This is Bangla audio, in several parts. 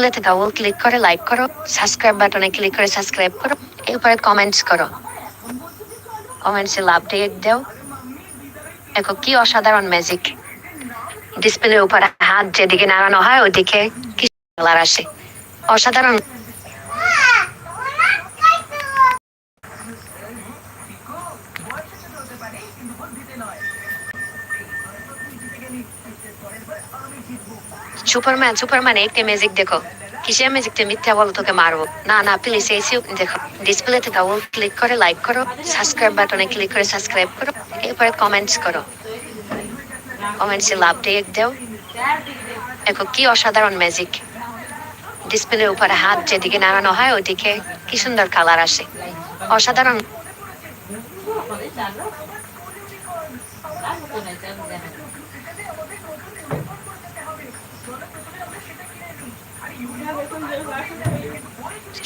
ডিসপ্লেতে ডাবল ক্লিক করে লাইক করো সাবস্ক্রাইব বাটনে ক্লিক করে সাবস্ক্রাইব করো, এরপরে কমেন্টস করো। কমেন্টসে লাভ দিয়ে দাও। দেখো কি অসাধারণ ম্যাজিক ডিসপ্লের উপরে হাত যেদিকে নাড়ানো হয় ওদিকে কি আসে। অসাধারণ। সুপারম্যান সুপারম্যান একটি ম্যাজিক দেখো। কিসের ম্যাজিকটা মিথ্যা বলো, তোকে মারবো। না না প্লিজ এসে দেখো। ডিসপ্লেতে ডাবল ক্লিক করে লাইক করো সাবস্ক্রাইব বাটনে ক্লিক করে সাবস্ক্রাইব করো, এরপরে কমেন্টস করো। কমেন্টসে লাভ দিয়ে দাও। দেখো, কি অসাধারণ ম্যাজিক ডিসপ্লের উপরে হাত যেদিকে নাড়ানো হয়, ওইদিকে কি সুন্দর কালার আসে। অসাধারণ।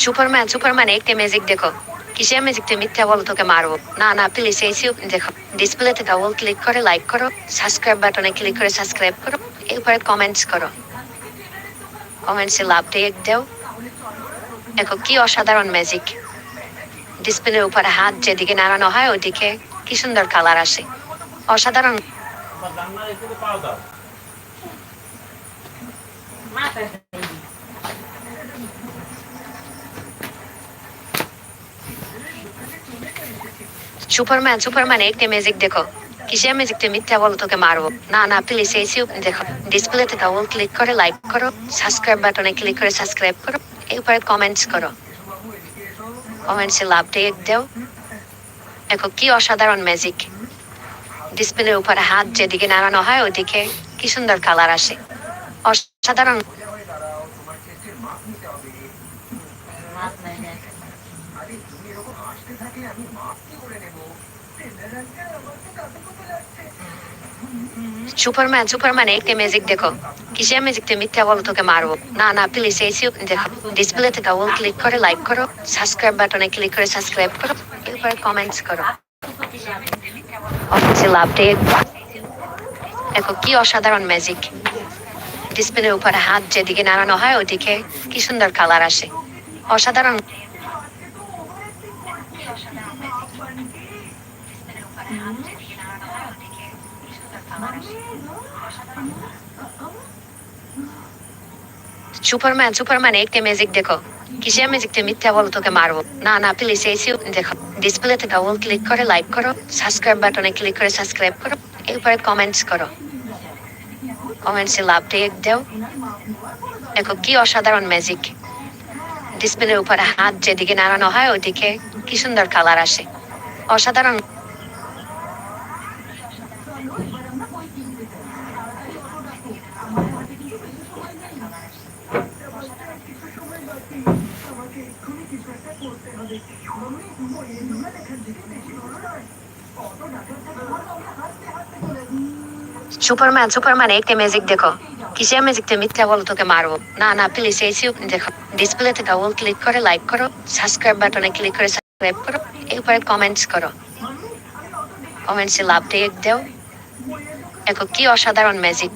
সুপারম্যান সুপারম্যান একটি ম্যাজিক দেখো। কিসের ম্যাজিক তুই মিথ্যা বলো তোকে মারবো। না না প্লিজ এসে দেখো। ডিসপ্লেতে ডাবল ক্লিক করে লাইক করো। সাবস্ক্রাইব বাটনে ক্লিক করে সাবস্ক্রাইব করো। এরপরে কমেন্টস করো। কমেন্টসে লাভ দিয়ে দাও। দেখো কি অসাধারণ ম্যাজিক ডিসপ্লের উপরে হাত যেদিকে নাড়ানো হয় ওদিকে কি সুন্দর কালার আসে। অসাধারণ রান্না একটু পাও দাও সুপারম্যান সুপারম্যান একটি ম্যাজিক দেখো। মিথ্যা বলো, তোকে মারবো। না না প্লিজ এসে দেখো। ডিসপ্লেতে ডাবল ক্লিক করে লাইক করো সাবস্ক্রাইব বাটনে ক্লিক করে সাবস্ক্রাইব করো কমেন্টস করো। কমেন্টসে লাভ দিয়ে দাও। দেখো, কি অসাধারণ ম্যাজিক ডিসপ্লের উপরে হাত যেদিকে নাড়ানো হয়, ওদিকে কি সুন্দর কালার আসে। অসাধারণ সুপারম্যান সুপারম্যান একটি ম্যাজিক দেখো। কিসের ম্যাজিক তুই মিথ্যা বলো, তোকে মারবো। না না প্লিজ এসে দেখো ডিসপ্লেতে ডাবল ক্লিক করে লাইক করো সাবস্ক্রাইব বাটনে ক্লিক করে সাবস্ক্রাইব করো, এরপরে কমেন্টস করো। অফিসে লাভ দিয়ে দেখো, কি অসাধারণ ম্যাজিক ডিসপ্লের উপরে হাত যেদিকে নাড়ানো হয় ওদিকে কি সুন্দর কালার আসে। অসাধারণ। সুপারম্যান সুপারম্যান, একটি ম্যাজিক দেখো। কিসের ম্যাজিক তুই মিথ্যা বলো, তোকে মারবো। না না প্লিজ এসে দেখো। ডিসপ্লেতে ডাবল ক্লিক করে লাইক করো সাবস্ক্রাইব বাটনে ক্লিক করে সাবস্ক্রাইব করো এরপরে কমেন্টস করো। কমেন্টসে লাভ দিয়ে দাও। দেখো, কি অসাধারণ ম্যাজিক ডিসপ্লের উপরে হাত যেদিকে নাড়ানো হয় ওদিকে কি সুন্দর কালার আসে। অসাধারণ সুপারম্যান সুপারম্যান, একটি ম্যাজিক দেখো। কিসের ম্যাজিক তুই মিথ্যা বলো, তোকে মারবো। না না প্লিজ এসে দেখো। ডিসপ্লেতে ডাবল ক্লিক করে লাইক করো সাবস্ক্রাইব বাটনে ক্লিক করে সাবস্ক্রাইব করো, এরপরে কমেন্টস করো। কমেন্টসে লাভ দিয়ে দাও। দেখো, কি অসাধারণ ম্যাজিক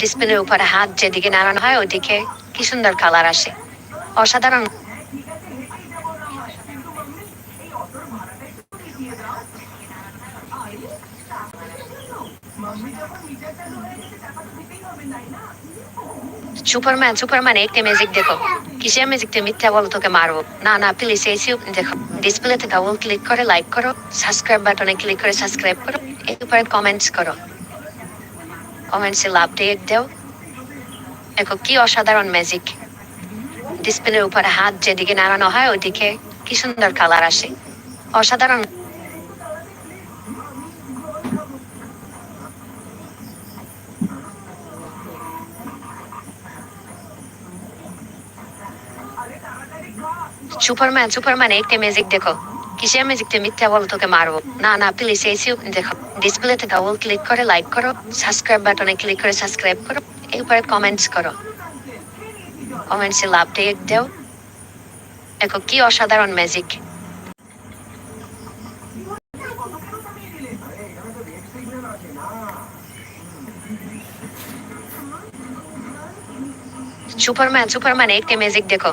ডিসপ্লের উপরে হাত যেদিকে নাড়ানো হয় ওদিকে কি সুন্দর কালার আসে। অসাধারণ। সুপারম্যান সুপারম্যান একটি ম্যাজিক দেখো। কিসের ম্যাজিক তুই মিথ্যা বলো, তোকে মারবো। না না প্লিজ এসে দেখো। ডিসপ্লেতে ডাবল ক্লিক করে লাইক করো সাবস্ক্রাইব বাটনে ক্লিক করে সাবস্ক্রাইব করো। এরপরে কমেন্টস করো। কমেন্টসে লাভ দিয়ে দাও। দেখো, কি অসাধারণ ম্যাজিক ডিসপ্লের উপরে হাত যেদিকে নাড়ানো হয় ওদিকে কি সুন্দর কালার আসে। অসাধারণ। সুপারম্যান সুপারম্যান একটি ম্যাজিক দেখো। ম্যাজিক তুই মিথ্যা বলো, তোকে মারবো? না না প্লিজ এসে দেখো। ডিসপ্লেতে ডাবল ক্লিক করে লাইক করো সাবস্ক্রাইব বাটনে ক্লিক করে সাবস্ক্রাইব করো, এরপরে কমেন্টস করো। কমেন্টসে লাভ দিয়ে দাও। দেখো, কি অসাধারণ ম্যাজিক সুপারম্যান সুপারম্যান একটি ম্যাজিক দেখো।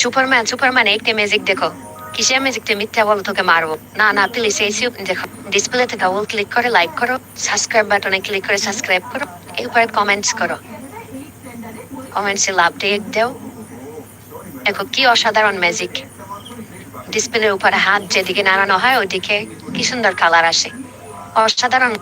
সুপারম্যান সুপারম্যান একটি ম্যাজিক দেখো। কিসের ম্যাজিকটা মিথ্যা বলো, তোকে মারবো। না না প্লিজ এই সিউ দেখো ডিসপ্লেতে ডাবল ক্লিক করে লাইক করো সাবস্ক্রাইব বাটনে ক্লিক করে সাবস্ক্রাইব করো, এরপরে কমেন্টস করো। কমেন্টসে লাভ দিয়ে দাও। দেখো, কি অসাধারণ ম্যাজিক ডিসপ্লের উপরে হাত যেদিকে নাড়ানো হয় ওদিকে কি সুন্দর কালার আসে। অসাধারণ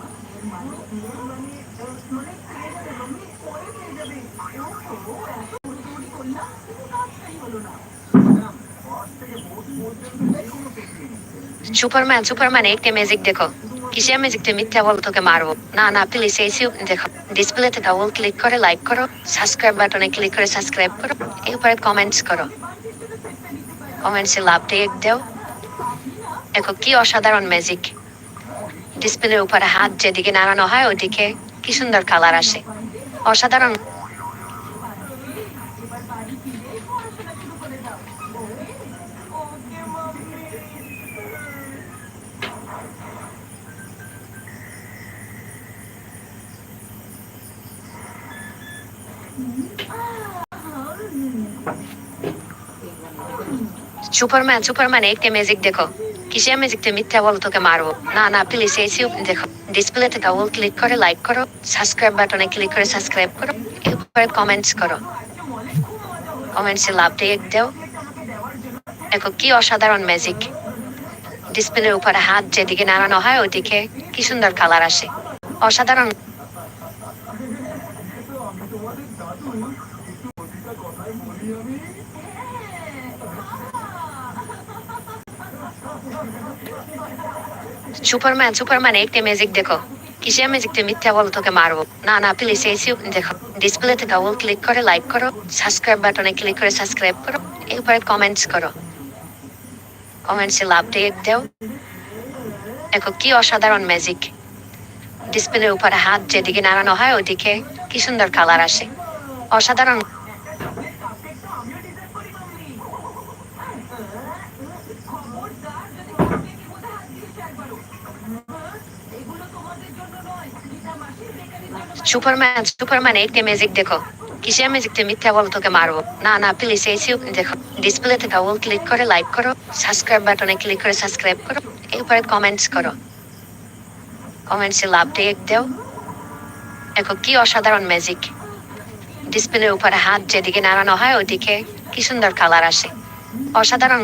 সুপারম্যান সুপারম্যান একটি ম্যাজিক দেখো। কিসের ম্যাজিকটা মিথ্যা বলো, তোকে মারবো। না না প্লিজ এই সিউ দেখো ডিসপ্লেতে ডাবল ক্লিক করে লাইক করো সাবস্ক্রাইব বাটনে ক্লিক করে সাবস্ক্রাইব করো এরপরে কমেন্টস করো। কমেন্টসে লাভ দিয়ে দাও। দেখো, কি অসাধারণ ম্যাজিক ডিসপ্লের উপরে হাত যেদিকে নাড়ানো হয় ওদিকে কি সুন্দর কালার আসে। অসাধারণ সুপারম্যান সুপারম্যান একটি ম্যাজিক দেখো। কিসের ম্যাজিকটা মিথ্যা বলো, তোকে মারবো। না না প্লিজ এই সিউ দেখো ডিসপ্লেতে ডাবল ক্লিক করে লাইক করো সাবস্ক্রাইব বাটনে ক্লিক করে সাবস্ক্রাইব করো, এরপরে কমেন্টস করো। কমেন্টসে লাভ দিয়ে দাও দেখো, কি অসাধারণ ম্যাজিক ডিসপ্লের উপরে হাত যেদিকে নাড়ানো হয়, ওদিকে কি সুন্দর কালার আসে। অসাধারণ। সুপারম্যান সুপারম্যান একটি ম্যাজিক দেখো। কিসের ম্যাজিকটা মিথ্যা বল, তোকে মারবো। না না প্লিজ এই দেখো ডিসপ্লেতে ডাবল ক্লিক করে লাইক করো সাবস্ক্রাইব বাটনে ক্লিক করে সাবস্ক্রাইব করো, এরপরে কমেন্টস করো। কমেন্টসে লাভ দিয়ে দাও। দেখো, কি অসাধারণ ম্যাজিক ডিসপ্লের উপরে হাত যেদিকে নাড়ানো হয় ওদিকে কি সুন্দর কালার আসে। অসাধারণ সুপারম্যান সুপারম্যান একটি ম্যাজিক দেখো। কিসের ম্যাজিকটা মিথ্যা বলো, তোকে মারবো। না না প্লিজ এই দেখো। ডিসপ্লেতে ডাবল ক্লিক করে লাইক করো। সাবস্ক্রাইব বাটনে ক্লিক করে সাবস্ক্রাইব করো। এরপরে কমেন্টস করো। কমেন্টসে লাভ দিয়ে দাও। দেখো, কি অসাধারণ ম্যাজিক ডিসপ্লের উপরে হাত যেদিকে নাড়ানো হয় ওদিকে কি সুন্দর কালার আসে। অসাধারণ।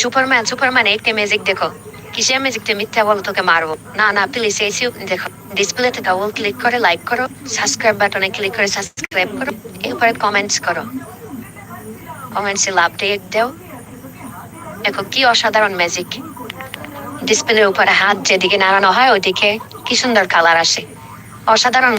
সুপারম্যান সুপারম্যান একটি ম্যাজিক দেখো। কিসের ম্যাজিকটা মিথ্যা বলো, তোকে মারবো। না না প্লিজ এই দেখো ডিসপ্লেতে ডাবল ক্লিক করে লাইক করো সাবস্ক্রাইব বাটনে ক্লিক করে সাবস্ক্রাইব করো, এরপরে কমেন্টস করো। কমেন্টসে লাভ দিয়ে দাও। দেখো, কি অসাধারণ ম্যাজিক ডিসপ্লের উপরে হাত যেদিকে নাড়ানো হয়, ওইদিকে কি সুন্দর কালার আসে। অসাধারণ।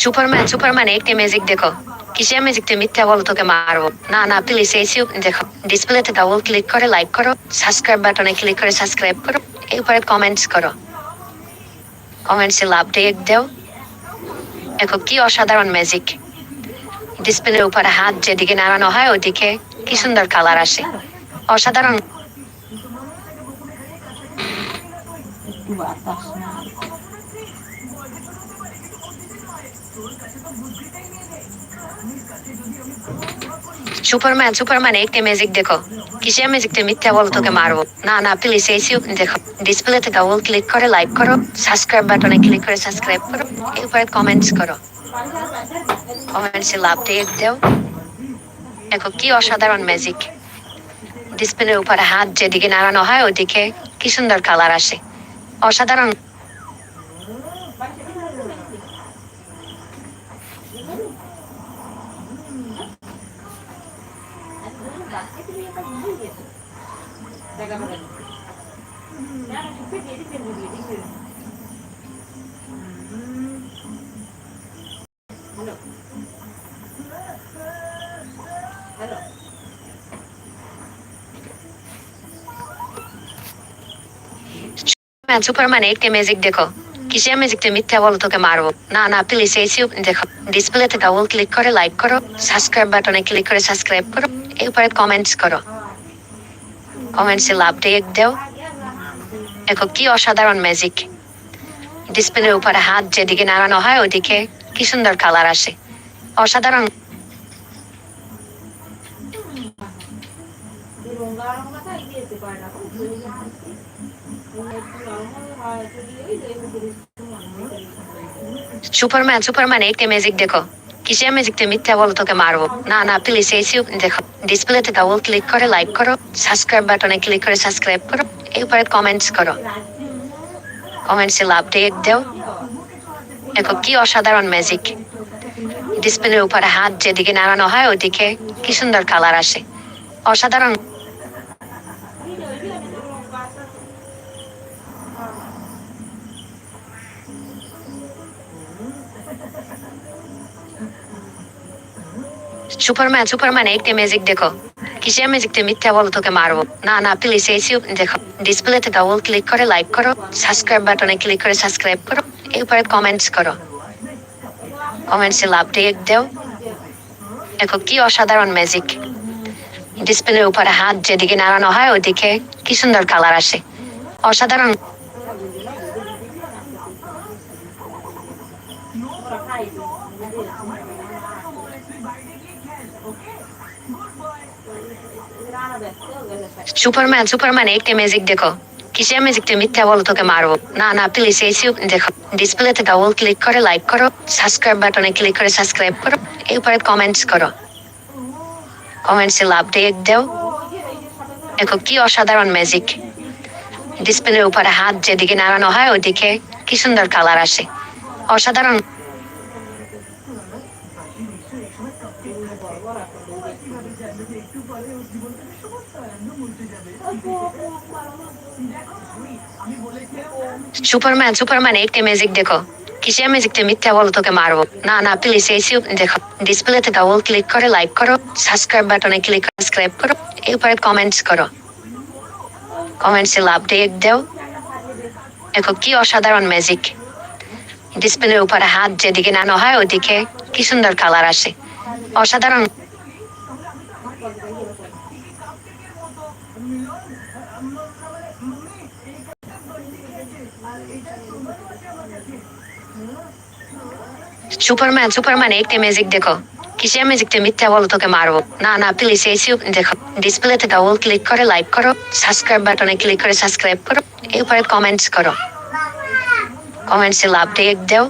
সুপারম্যান সুপারম্যান একটি ম্যাজিক দেখো। কিসের ম্যাজিকটা মিথ্যা বলো, তোকে মারবো। না না প্লিজ এই দেখো। ডিসপ্লেতে ডাবল ক্লিক করে লাইক করো। সাবস্ক্রাইব বাটনে ক্লিক করে সাবস্ক্রাইব করো। এরপরে কমেন্টস করো। কমেন্টসে লাভ দিয়ে দাও। দেখো, কি অসাধারণ ম্যাজিক ডিসপ্লের উপরে হাত যেদিকে নাড়ানো হয়, ওদিকে কি সুন্দর কালার আসে। অসাধারণ একটু বাতাস না সুপারম্যান সুপারম্যান একটি ম্যাজিক দেখো। কিসের ম্যাজিকটা মিথ্যা বলো, তোকে মারবো। না না প্লিজ এই দেখো। ডিসপ্লেতে ডাবল ক্লিক করে লাইক করো। সাবস্ক্রাইব বাটনে ক্লিক করে সাবস্ক্রাইব করো। এরপরে কমেন্টস করো। কমেন্টসে লাভ দিয়ে দাও। দেখো, কি অসাধারণ ম্যাজিক ডিসপ্লের উপরে হাত যেদিকে নাড়ানো হয় ওদিকে কি সুন্দর কালার আসে। অসাধারণ। ম্যান সুপারম্যান একটি ম্যাজিক দেখো কিসের ম্যাজিকটা মিথ্যা বলো তোকে মারবো না না প্লিজ এই দেখো ডিসপ্লেতে ডাবল ক্লিক করে লাইক করো সাবস্ক্রাইব বাটনে ক্লিক করে সাবস্ক্রাইব করো এরপরে কমেন্টস করো কমেন্টসে লাভ দিয়ে দাও দেখো, কি অসাধারণ ম্যাজিক ডিসপ্লের উপরে হাত যেদিকে নাড়ানো হয়, ওদিকে কি সুন্দর কালার আসে। অসাধারণ। সুপারম্যান সুপারম্যান একটি ম্যাজিক দেখো। কিসের ম্যাজিকটা মিথ্যা বলো, তোকে মারবো। না না প্লিজ এই দেখো। ডিসপ্লেতে ডাবল ক্লিক করে লাইক করো সাবস্ক্রাইব বাটনে ক্লিক করে সাবস্ক্রাইব করো। এরপরে কমেন্টস করো। কমেন্টসে লাভ ডেট দেও। দেখো কি অসাধারণ ম্যাজিক ডিসপ্লের উপরে হাত যেদিকে নাড়ানো হয়, ওদিকে কি সুন্দর কালার আসে। অসাধারণ সুপারম্যান সুপারম্যান একটি ম্যাজিক দেখো। কিসের ম্যাজিকটা মিথ্যা বলো, তোকে মারবো। না না প্লিজ এই দেখো ডিসপ্লেতে ডাবল ক্লিক করে লাইক করো সাবস্ক্রাইব বাটনে ক্লিক করে সাবস্ক্রাইব করো, এরপরে কমেন্টস করো। কমেন্টসে লাভ দিয়ে দাও। দেখো, কি অসাধারণ ম্যাজিক ডিসপ্লের উপরে হাত যেদিকে নাড়ানো হয়, ওদিকে কি সুন্দর কালার আসে। অসাধারণ সুপারম্যান সুপারম্যান একটি ম্যাজিক দেখো। কিসের ম্যাজিকটা মিথ্যা বলো, তোকে মারবো। না না প্লিজ এই দেখো। ডিসপ্লেতে ডাবল ক্লিক করে লাইক করো। সাবস্ক্রাইব বাটনে ক্লিক করে সাবস্ক্রাইব করো। এরপরে কমেন্টস করো। কমেন্টসে লাভ দিয়ে দাও। দেখো, কি অসাধারণ ম্যাজিক ডিসপ্লের উপরে হাত যেদিকে নাড়ানো হয়, ওদিকে কি সুন্দর কালার আসে। অসাধারণ সুপারম্যান সুপারম্যান একটি ম্যাজিক দেখো। কিসের ম্যাজিকটা মিথ্যা বলো, তোকে মারবো। না না প্লিজ এই দেখো। ডিসপ্লেতে ডাবল ক্লিক করে লাইক করো। সাবস্ক্রাইব বাটনে ক্লিক সাবস্ক্রাইব করো। এরপরে কমেন্টস করো। কমেন্টসে লাভ দিয়ে দাও। দেখো, কি অসাধারণ ম্যাজিক ডিসপ্লের উপরে হাত যেদিকে নানো হয়, ওদিকে কি সুন্দর কালার আসে। অসাধারণ। সুপারম্যান সুপারম্যান, একটি ম্যাজিক দেখো। কিসের ম্যাজিকটা মিথ্যা বলো, তোকে মারবো। না না প্লিজ এই দেখো ডিসপ্লেতে ডাবল ক্লিক করে লাইক করো সাবস্ক্রাইব বাটনে ক্লিক করে সাবস্ক্রাইব করো, এরপরে কমেন্টস করো। কমেন্টসে লাভ দিয়ে দাও।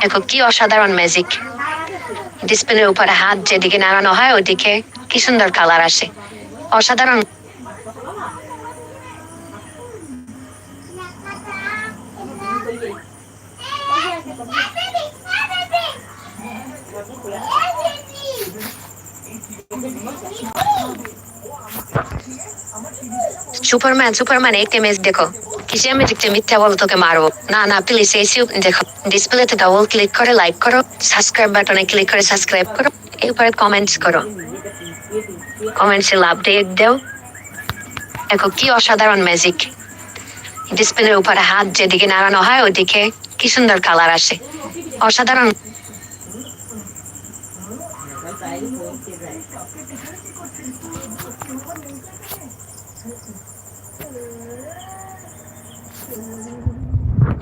দেখো, কি অসাধারণ ম্যাজিক ডিসপ্লের উপরে হাত যেদিকে নাড়ানো হয় ওদিকে কি সুন্দর কালার আসে। অসাধারণ। সুপারম্যান সুপারম্যান একটি ম্যাচ দেখো। কিসের ম্যাজিকটা মিথ্যা বলো, তোকে মারবো। না না প্লিজ এই দেখো। ডিসপ্লেতে ডাবল ক্লিক করে লাইক করো। সাবস্ক্রাইব বাটনে ক্লিক করে সাবস্ক্রাইব করো। এরপরে কমেন্টস করো। কমেন্টসে লাভ দিয়ে দাও। দেখো, কি অসাধারণ ম্যাজিক ডিসপ্লের উপরে হাত যেদিকে নাড়ানো হয়, ওদিকে কি সুন্দর কালার আসে। অসাধারণ।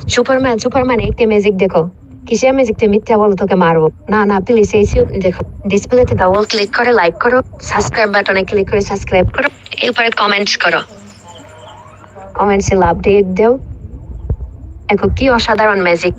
সুপারম্যান সুপারম্যান একটি ম্যাজিক দেখো। কিসের ম্যাজিকতে মিথ্যা বলো, তোকে মারবো। না না প্লিজ এই দেখো। ডিসপ্লেতে ডাবল ক্লিক করে লাইক করো সাবস্ক্রাইব বাটনে ক্লিক করে সাবস্ক্রাইব করো, এরপরে কমেন্টস করো। কমেন্টসে লাভ দিয়ে দেও। এখন কি অসাধারণ ম্যাজিক